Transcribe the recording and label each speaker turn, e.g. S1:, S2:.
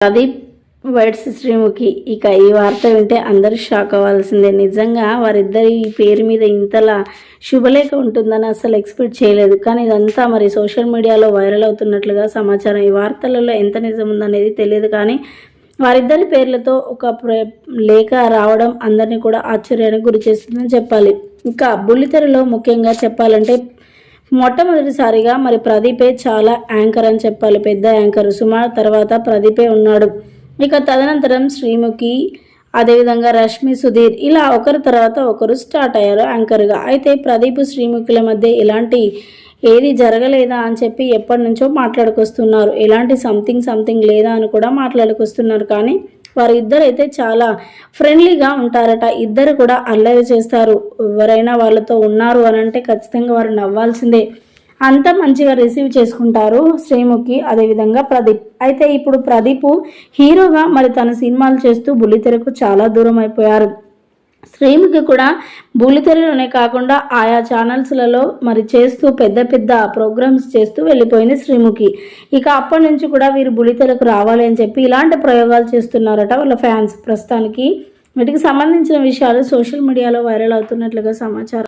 S1: Pradeep whites Sreemukhi. ఇక ఈ వార్త వింటే అందరూ షాక్ అవ్వాల్సిందే. నిజంగా వారిద్దరి పేరు మీద ఇంతలా శుభలేఖ ఉంటుందని అసలు ఎక్స్పెక్ట్ చేయలేదు. కానీ ఇదంతా మరి సోషల్ మీడియాలో వైరల్ అవుతున్నట్లుగా సమాచారం. ఈ వార్తలలో ఎంత నిజం ఉందనేది తెలియదు కానీ వారిద్దరి పేర్లతో ఒక లేఖ రావడం అందరినీ కూడా ఆశ్చర్యానికి గురి చేస్తుందని చెప్పాలి. ఇంకా బుల్లితెరలో ముఖ్యంగా చెప్పాలంటే మొట్టమొదటిసారిగా మరి ప్రదీపే చాలా యాంకర్ అని చెప్పాలి పెద్ద యాంకర్. సుమార్ తర్వాత ప్రదీపే ఉన్నాడు. ఇక తదనంతరం శ్రీముఖి అదేవిధంగా రష్మి సుధీర్ ఇలా ఒకరి తర్వాత ఒకరు స్టార్ట్ అయ్యారు యాంకర్గా. అయితే ప్రదీప్ శ్రీముఖుల మధ్య ఇలాంటి ఏది జరగలేదా అని చెప్పి ఎప్పటి నుంచో మాట్లాడుకొస్తున్నారు. ఎలాంటి సంథింగ్ సంథింగ్ లేదా అని కూడా మాట్లాడుకొస్తున్నారు. కానీ వారు ఇద్దరు అయితే చాలా ఫ్రెండ్లీగా ఉంటారట. ఇద్దరు కూడా అల్లరి చేస్తారు. ఎవరైనా వాళ్ళతో ఉన్నారు అని అంటే ఖచ్చితంగా వారు నవ్వాల్సిందే. అంత మంచిగా రిసీవ్ చేసుకుంటారు శ్రీముఖి అదేవిధంగా ప్రదీప్. అయితే ఇప్పుడు ప్రదీప్ హీరోగా మరి తన సినిమాలు చేస్తూ బుల్లితెరకు చాలా దూరం అయిపోయారు. శ్రీముఖి కూడా బూలితెరలోనే కాకుండా ఆయా ఛానల్స్లలో మరి చేస్తూ పెద్ద పెద్ద ప్రోగ్రామ్స్ చేస్తూ వెళ్ళిపోయింది శ్రీముఖి. ఇక అప్పటి నుంచి కూడా వీరు బులితెరకు రావాలి అని చెప్పి ఇలాంటి ప్రయోగాలు చేస్తున్నారట వాళ్ళ ఫ్యాన్స్. ప్రస్తుతానికి వీటికి సంబంధించిన విషయాలు సోషల్ మీడియాలో వైరల్ అవుతున్నట్లుగా సమాచారం.